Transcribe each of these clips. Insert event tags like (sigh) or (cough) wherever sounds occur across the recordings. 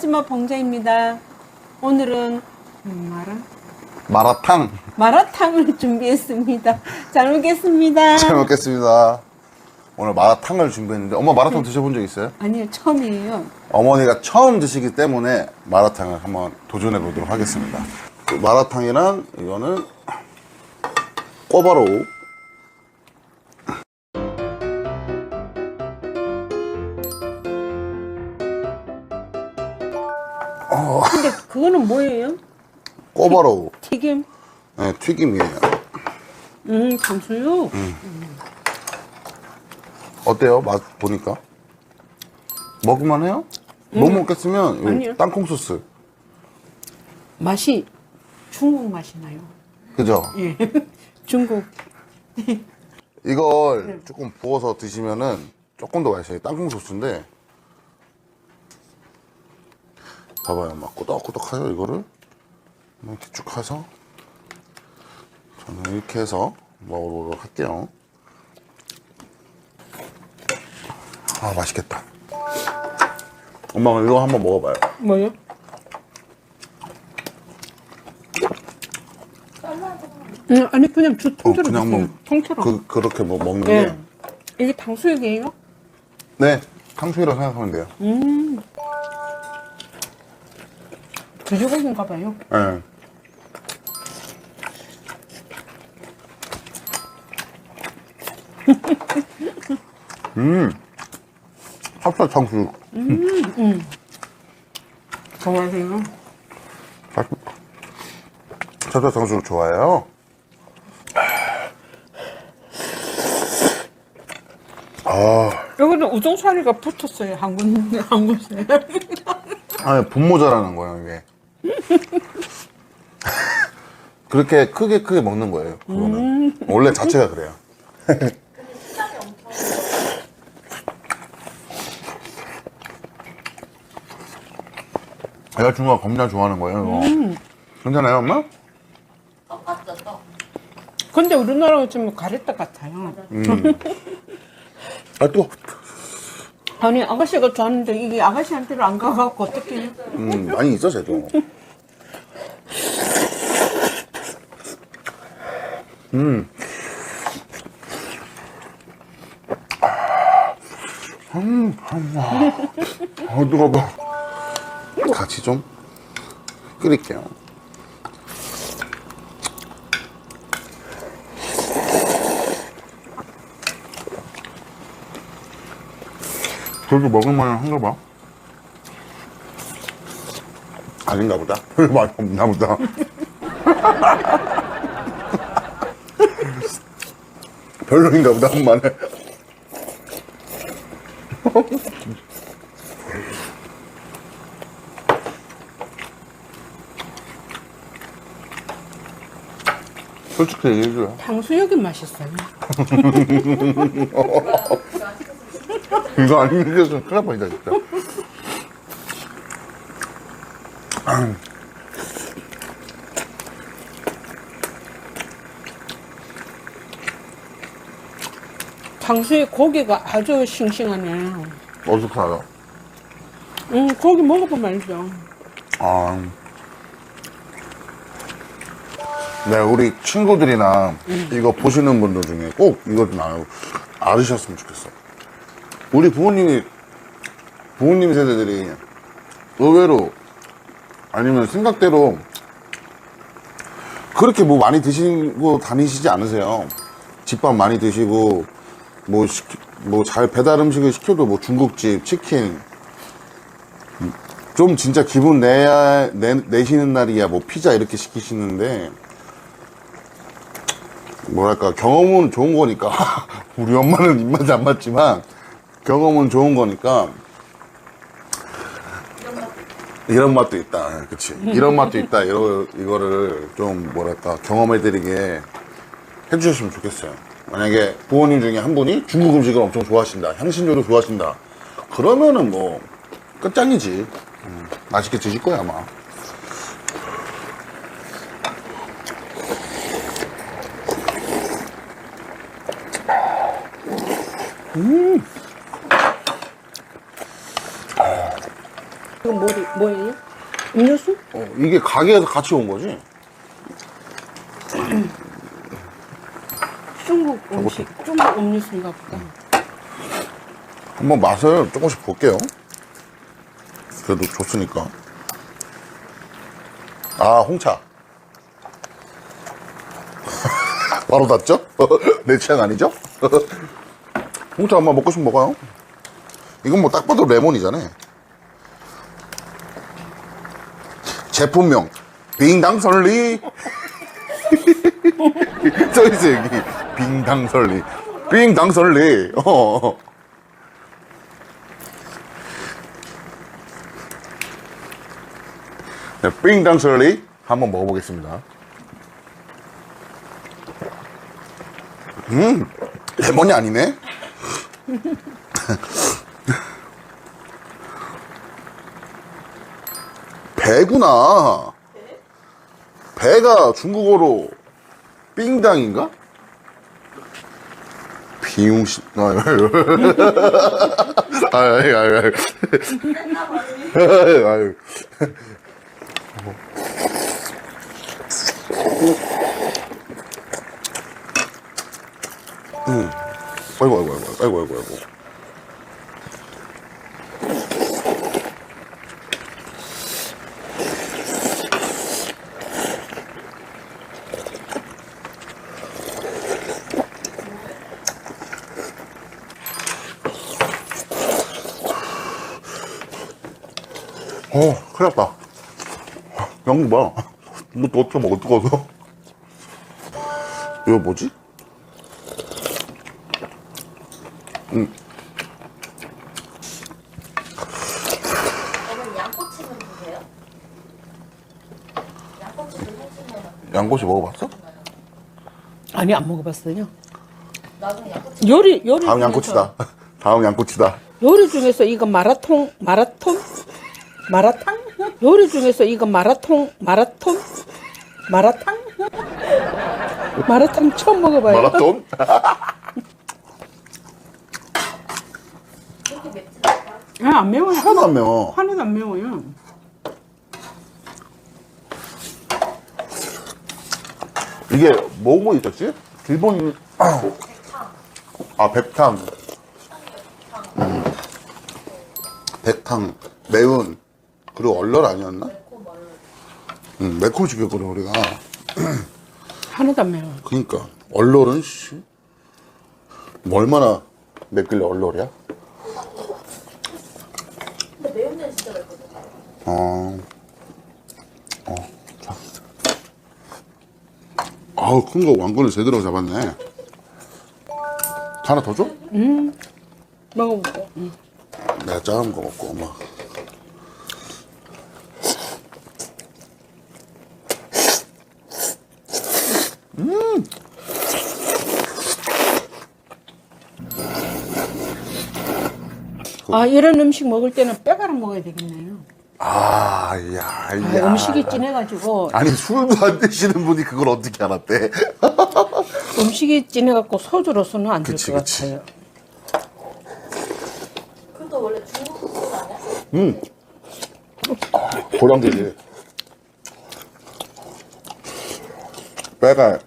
아줌마 봉자입니다. 오늘은 음, 마라 마라탕 마라탕을 (laughs) 준비했습니다. 잘 먹겠습니다. 잘 먹겠습니다. 오늘 마라탕을 준비했는데 엄마 마라탕 드셔본 적 있어요? 아니요 처음이에요. 어머니가 처음 드시기 때문에 마라탕을 한번 도전해 보도록 하겠습니다. 그 마라탕이랑 이거는 꼬바로우 근데 그거는 뭐예요? 꼬바로우 튀김? 네, 튀김이에요. 음 탕수육. 어때요? 맛 보니까 먹을만 해요? 못 먹겠으면 이 아니요. 땅콩 소스 맛이 중국 맛이 나요. 그죠? 예. (laughs) 중국. 이걸 조금 부어서 드시면은 조금 더 맛있어요. 땅콩 소스인데 봐봐요, 막 꾸덕꾸덕하죠 이거를 이렇게 쭉 해서 저는 이렇게 해서 먹어보도록 할게요. 아 맛있겠다. 엄마가 이거 한번 먹어봐요. 뭐요? 음, 아니 그냥 주 어, 통째로 그냥 드세요. 뭐 통째로. 그, 그렇게 뭐 먹는 예. 게 이게 탕수육이에요? 네, 탕수육이라고 생각하면 돼요. 돼지고기인가 봐요. 네. (laughs) 음, 찹쌀 탕수육. 좋아하세요? 찹쌀 탕수육 좋아해요. 아, 여기는 우동사리가 붙었어요. 한 군, 한 군데. 아니, 분모자라는 거예요, 이게. (laughs) 그렇게 크게 크게 먹는 거예요, 그거는. 원래 자체가 그래요. 여자친구가 겁나 좋아하는 거예요, 이거. 괜찮아요, 엄마? 근데 우리나라가 좀 가랬다 같아요. 아, 또. 아니, 아가씨가 좋아하는데 이게 아가씨한테는 안 가갖고 어떻게? 음, 많이 있어, 쟤도. 음. 음, 아, 아, 뜨거워. 같이 좀 끓일게요. 그래도 먹을만 한가 봐. 아닌가 보다. (laughs) 많이 없나 보다. (laughs) 별로인가 보다, 엄마는. (laughs) 솔직히 얘기해줘요. 탕수육이 맛있어요. 이거 안 익혀서 큰일 날 뻔이다, 진짜. 탕수육 고기가 아주 싱싱하네. 어디서 살아? 음, 고기 먹어보면 알죠. 아. 네, 우리 친구들이나 이거 보시는 분들 중에 꼭 이거 좀 알- 알으셨으면 좋겠어. 우리 부모님이, 부모님 세대들이 의외로 아니면 생각대로 그렇게 뭐 많이 드시고 다니시지 않으세요. 집밥 많이 드시고 뭐, 뭐잘 배달 음식을 시켜도 뭐 중국집, 치킨, 좀 진짜 기분 내야, 내, 내시는 날이야. 뭐 피자 이렇게 시키시는데 뭐랄까 경험은 좋은 거니까. (laughs) 우리 엄마는 입맛이 안 맞지만 경험은 좋은 거니까 이런 맛도 있다. 그치? 이런 맛도 있다. 이거, 이거를 좀 뭐랄까 경험해드리게 해주셨으면 좋겠어요. 만약에 부모님 중에 한 분이 중국 음식을 엄청 좋아하신다 향신료도 좋아하신다 그러면은 뭐 끝장이지. 음, 맛있게 드실 거야 아마. 그 뭐리, 뭐예요? 음료수? 어, 이게 가게에서 같이 온 거지? (clears throat) 중국 음식, 중국 음료수인가 보다. 한번 맛을 조금씩 볼게요. 그래도 좋으니까. 아, 홍차. (laughs) 바로 닫죠? (laughs) 내 취향 아니죠? (laughs) 홍차 엄마 먹고 싶으면 먹어요. 이건 뭐 딱 봐도 레몬이잖아. 제품명, 빙당설리. (laughs) 써있어, 여기. 빙당설리. 빙당설리. 어. 네, 빙당설리 한번 먹어보겠습니다. 음, 레몬이 아니네? (laughs) 배구나. 배가 중국어로 빙당인가? 비용신, 아유, 아유, 아유, 아유, 아유. 아이고, 아이고, 아이고, 아이고, 아이고, 아이고. 어, 큰일 났다. 양봐. 이것도 어떻게 먹어, 뜨거워서. 이거 뭐지? 어머니 양꼬치는 드세요? 양꼬치 먹어봤어? 아니, 안 먹어봤어요. 나중에 양꼬치 요리, 요리 다음 중에서- 양꼬치다. (laughs) 다음 양꼬치다. 요리 중에서 이거 마라톤, 마라톤? 마라탕? 요리 중에서 이거 마라톤, 마라톤? 마라탕? 마라탕 처음 먹어봐요. 마라톤? 않아요? 아, 안 매워요. 하나도 안 매워. 하나도 안 매워요. 이게 뭐뭐 있었지? 일본 아 백탕 음. 백탕 매운 그리고 얼얼 아니었나? 음, 매콤 시켰거든 우리가 하나도 안 매워요. 그니까 얼얼은 씨. 뭐 얼마나 맵길래 얼얼이야? 근데 매운 데는 진짜 맵거든요 어, 어, 자. 아우, 큰 거 왕건을 제대로 잡았네. 하나 더 줘? 먹어보고. 응. 내가 작은 거 먹고, 엄마. 아, 이런 음식 먹을 때는 빼가라 먹어야 되겠네요. 아, 야, 아, 야. 음식이 진해가지고, 아니, 술도 안 드시는 분이 그걸 어떻게 알았대? (laughs) 음식이 진해갖고 소주로서는 안 될 그치, 것 그치. 같아요. 그것도 원래 중국 국 아니야? 음. 고량주지. 빼가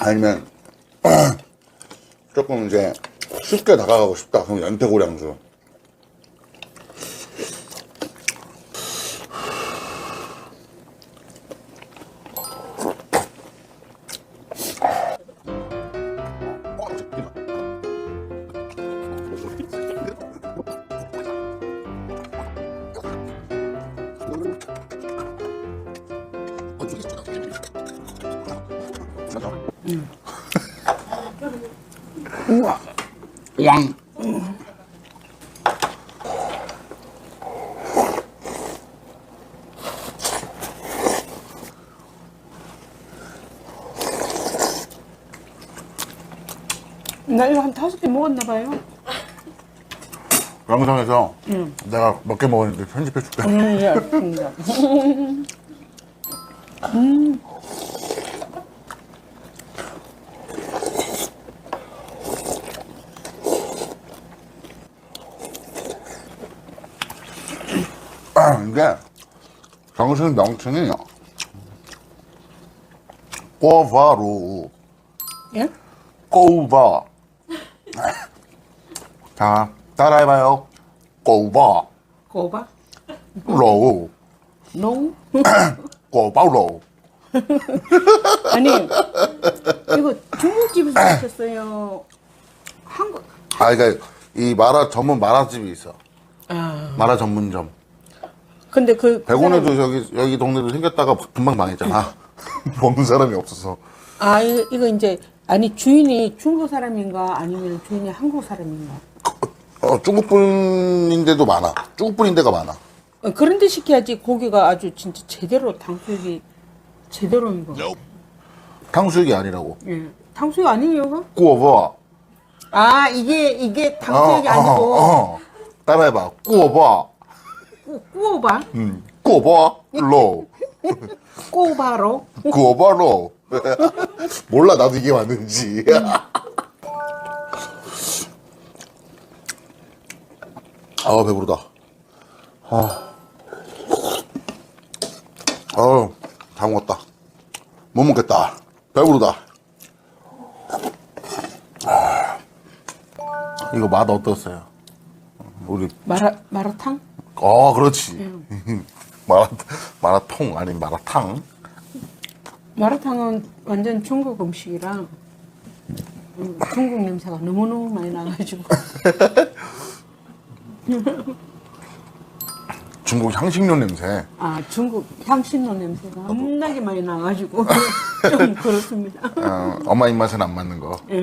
아니면 (clears throat) 조금 이제 쉽게 다가가고 싶다. 그럼 연태고량주. 우와. 양. 나 이거 한 다섯 개 먹었나 봐요. 영상에서 내가 몇 개 먹었는데 편집해 줄게. 음, 예, 알겠습니다. (laughs) 이게 정식 명칭이 꼬바로. 예? 꼬바. 자 따라해봐요. 꼬바. 고바? 로우 노? 꼬바로. 아니 이거 중국집에서 하셨어요. 한국 아 그러니까 이 마라 전문 마라집이 있어. 아. 마라 전문점 근데 그 100원에도 여기 여기 동네도 생겼다가 금방 망했잖아 (laughs) 먹는 사람이 없어서 아 이거, 이거 이제 아니 주인이 중국 사람인가 아니면 주인이 한국 사람인가? 어, 중국 분인데도 많아 중국 분인 데가 많아 어, 그런데 시켜야지 고기가 아주 진짜 제대로 탕수육이 제대로인 거. 탕수육이 아니라고 예. 탕수육 아니에요, 이거? 구워봐 아 이게 이게 탕수육이 어, 아니고 어, 어. 따라해봐 구워봐 꾸, 꾸어봐, 음, 로. 꼬바로. 구워봐 로. 몰라 나도 이게 맞는지. 아 배부르다. 아, 아우 다 먹었다. 못 먹겠다. 배부르다. 아, 이거 맛 어떻어요? 우리 마라 마라탕? 어 그렇지 (laughs) 마라 마라통 아니 마라탕 마라탕은 완전 중국 음식이라 음, 중국 냄새가 너무 너무 많이 나가지고 (laughs) 중국 향신료 냄새 아 중국 향신료 냄새가 겁나게 많이 나가지고 (laughs) 좀 그렇습니다. 어, 엄마 입맛엔 안 맞는 거 예.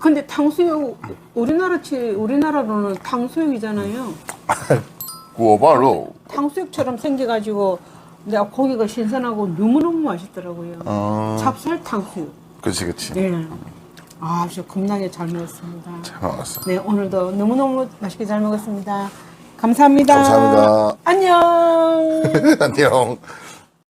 근데 탕수육 우리나라 치 우리나라로는 탕수육이잖아요. 구워봐로 탕수육처럼 생겨가지고 근데 고기가 신선하고 너무너무 맛있더라고요. 어 찹쌀 탕수육. 그치 그치 네. 아, 저 겁나게 잘 먹었습니다. 잘 먹었어 네, 오늘도 너무너무 맛있게 잘 먹었습니다. 감사합니다. 감사합니다. 안녕. (laughs) 안녕